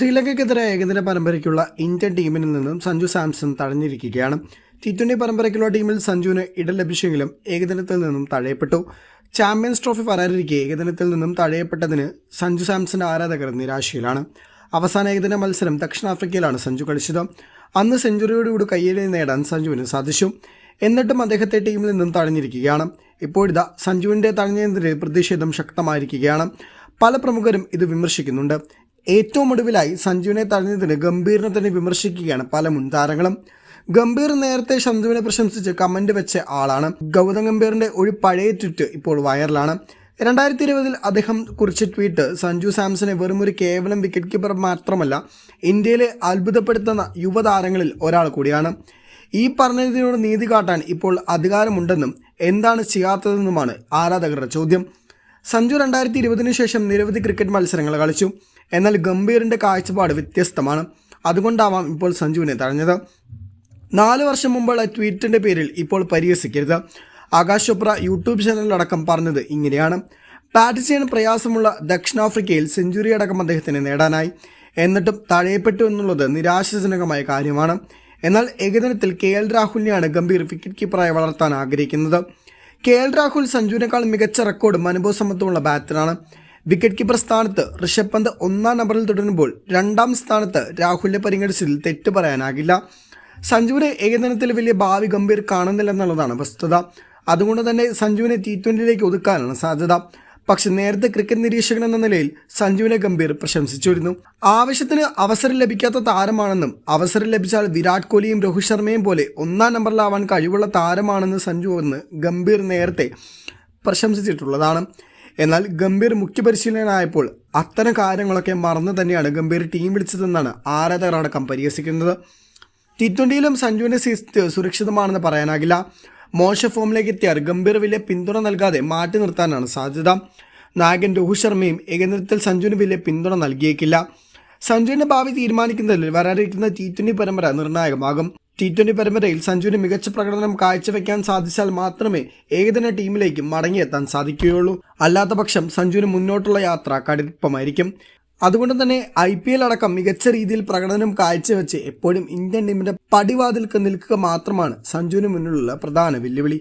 ശ്രീലങ്കയ്ക്കെതിരെ ഏകദിന പരമ്പരയ്ക്കുള്ള ഇന്ത്യൻ ടീമിൽ നിന്നും സഞ്ജു സാംസൺ തടഞ്ഞിരിക്കുകയാണ്. ടി ട്വന്റി പരമ്പരയ്ക്കുള്ള ടീമിൽ സഞ്ജുവിന് ഇടം ലഭിച്ചെങ്കിലും ഏകദിനത്തിൽ നിന്നും തഴയപ്പെട്ടു. ചാമ്പ്യൻസ് ട്രോഫി വരാനിരിക്കെ ഏകദിനത്തിൽ നിന്നും തഴയപ്പെട്ടതിന് സഞ്ജു സാംസന്റെ ആരാധകർ നിരാശയിലാണ്. അവസാന ഏകദിന മത്സരം ദക്ഷിണാഫ്രിക്കയിലാണ് സഞ്ജു കളിച്ചത്. അന്ന് സെഞ്ചുറിയോടുകൂടി കയ്യേറി നേടാൻ സഞ്ജുവിന് സാധിച്ചു. എന്നിട്ടും അദ്ദേഹത്തെ ടീമിൽ നിന്നും തഴഞ്ഞിരിക്കുകയാണ് ഇപ്പോഴിതാ സഞ്ജുവിന്റെ തഴഞ്ഞതിനെതിരെ പ്രതിഷേധം ശക്തമായിരിക്കുകയാണ്. പല പ്രമുഖരും ഇത് വിമർശിക്കുന്നുണ്ട്. ഏറ്റവും ഒടുവിലായി സഞ്ജുവിനെ തഴഞ്ഞതിന് ഗംഭീറിനെ തന്നെ വിമർശിക്കുകയാണ് പല മുൻ താരങ്ങളും ഗംഭീർ നേരത്തെ സഞ്ജുവിനെ പ്രശംസിച്ച് കമന്റ് വെച്ച ആളാണ്. ഗൗതം ഗംഭീറിന്റെ ഒരു പഴയ ട്വിറ്റ് ഇപ്പോൾ വൈറലാണ്. രണ്ടായിരത്തി ഇരുപതിൽ അദ്ദേഹം കുറിച്ച ട്വീറ്റ് സഞ്ജു സാംസനെ വെറും ഒരു കേവലം വിക്കറ്റ് കീപ്പർ മാത്രമല്ല ഇന്ത്യയിലെ അത്ഭുതപ്പെടുത്തുന്ന യുവതാരങ്ങളിൽ ഒരാൾ കൂടിയാണ്. ഈ പറഞ്ഞതിനോട് നീതി കാട്ടാൻ ഇപ്പോൾ അധികാരമുണ്ടെന്നും എന്താണ് ചെയ്യാത്തതെന്നുമാണ് ആരാധകരുടെ ചോദ്യം. സഞ്ജു രണ്ടായിരത്തി ഇരുപതിനു ശേഷം നിരവധി ക്രിക്കറ്റ് മത്സരങ്ങൾ കളിച്ചു. എന്നാൽ ഗംഭീറിന്റെ കാഴ്ചപ്പാട് വ്യത്യസ്തമാണ്. അതുകൊണ്ടാവാം ഇപ്പോൾ സഞ്ജുവിനെ തഴഞ്ഞത്. നാല് വർഷം മുമ്പുള്ള ട്വീറ്റിന്റെ പേരിൽ ഇപ്പോൾ പരിഹസിക്കരുത്. ആകാശ് ചോപ്ര യൂട്യൂബ് ചാനലിലടക്കം പറഞ്ഞത് ഇങ്ങനെയാണ്. ബാറ്റ് ചെയ്യാൻ പ്രയാസമുള്ള ദക്ഷിണാഫ്രിക്കയിൽ സെഞ്ചുറി അടക്കം അദ്ദേഹത്തിന് നേടാനായി. എന്നിട്ടും തഴയപ്പെട്ടു എന്നുള്ളത് നിരാശാജനകമായ കാര്യമാണ്. എന്നാൽ ഏകദിനത്തിൽ കെ എൽ രാഹുലിനെയാണ് ഗംഭീർ വിക്കറ്റ് കീപ്പറായി വളർത്താൻ ആഗ്രഹിക്കുന്നത്. കെ എൽ രാഹുൽ സഞ്ജുവിനേക്കാൾ മികച്ച റെക്കോർഡും അനുഭവസമ്മത്വമുള്ള ബാറ്ററാണ്. വിക്കറ്റ് കീപ്പർ സ്ഥാനത്ത് ഋഷഭ് പന്ത് ഒന്നാം നമ്പറിൽ തുടരുമ്പോൾ രണ്ടാം സ്ഥാനത്ത് രാഹുലിനെ പരിഗണിച്ചതിൽ തെറ്റ് പറയാനാകില്ല. സഞ്ജുവിനെ ഏകദിനത്തിൽ വലിയ ഭാവി ഗംഭീർ കാണുന്നില്ലെന്നുള്ളതാണ് വസ്തുത. അതുകൊണ്ട് തന്നെ സഞ്ജുവിനെ ടി ട്വന്റിയിലേക്ക് ഒതുക്കാനാണ് സാധ്യത. പക്ഷെ നേരത്തെ ക്രിക്കറ്റ് നിരീക്ഷകൻ എന്ന നിലയിൽ സഞ്ജുവിനെ ഗംഭീർ പ്രശംസിച്ചിരുന്നു. ആവശ്യത്തിന് അവസരം ലഭിക്കാത്ത താരമാണെന്നും അവസരം ലഭിച്ചാൽ വിരാട് കോഹ്ലിയും രോഹിത് ശർമ്മയും പോലെ ഒന്നാം നമ്പറിലാവാൻ കഴിവുള്ള താരമാണെന്ന് സഞ്ജു എന്ന് ഗംഭീർ നേരത്തെ പ്രശംസിച്ചിട്ടുള്ളതാണ്. എന്നാൽ ഗംഭീർ മുഖ്യ പരിശീലകനായപ്പോൾ അത്തരം കാര്യങ്ങളൊക്കെ മറന്നു തന്നെയാണ് ഗംഭീർ ടീം വിളിച്ചതെന്നാണ് ആരാധകർ അടക്കം പരിഹസിക്കുന്നത്. ടി ട്വന്റിയിലും സഞ്ജുവിന്റെ സീറ്റ് സുരക്ഷിതമാണെന്ന് പറയാനാകില്ല. മോശ ഫോമിലേക്ക് എത്തിയാൽ ഗംഭീർ വലിയ പിന്തുണ നൽകാതെ മാറ്റി നിർത്താനാണ് സാധ്യത. നായകൻ രോഹിത് ശർമ്മയും ഏകദിനത്തിൽ സഞ്ജുവിന് വലിയ പിന്തുണ നൽകിയേക്കില്ല. സഞ്ജുവിന്റെ ഭാവി തീരുമാനിക്കുന്നതിൽ വരാനിരിക്കുന്ന ടി ട്വന്റി പരമ്പര നിർണായകമാകും. ടി ട്വന്റി പരമ്പരയിൽ സഞ്ജുവിന് മികച്ച പ്രകടനം കാഴ്ചവെക്കാൻ സാധിച്ചാൽ മാത്രമേ ഏകദിന ടീമിലേക്ക് മടങ്ങിയെത്താൻ സാധിക്കുകയുള്ളൂ. അല്ലാത്ത പക്ഷം സഞ്ജുവിന് മുന്നോട്ടുള്ള യാത്ര കടുപ്പമായിരിക്കും. അതുകൊണ്ട് തന്നെ ഐ പി എൽ അടക്കം മികച്ച രീതിയിൽ പ്രകടനം കാഴ്ചവെച്ച് എപ്പോഴും ഇന്ത്യൻ ടീമിന്റെ പടിവാതിൽക്ക് നിൽക്കുക മാത്രമാണ് സഞ്ജുവിന് മുന്നിലുള്ള പ്രധാന വെല്ലുവിളി.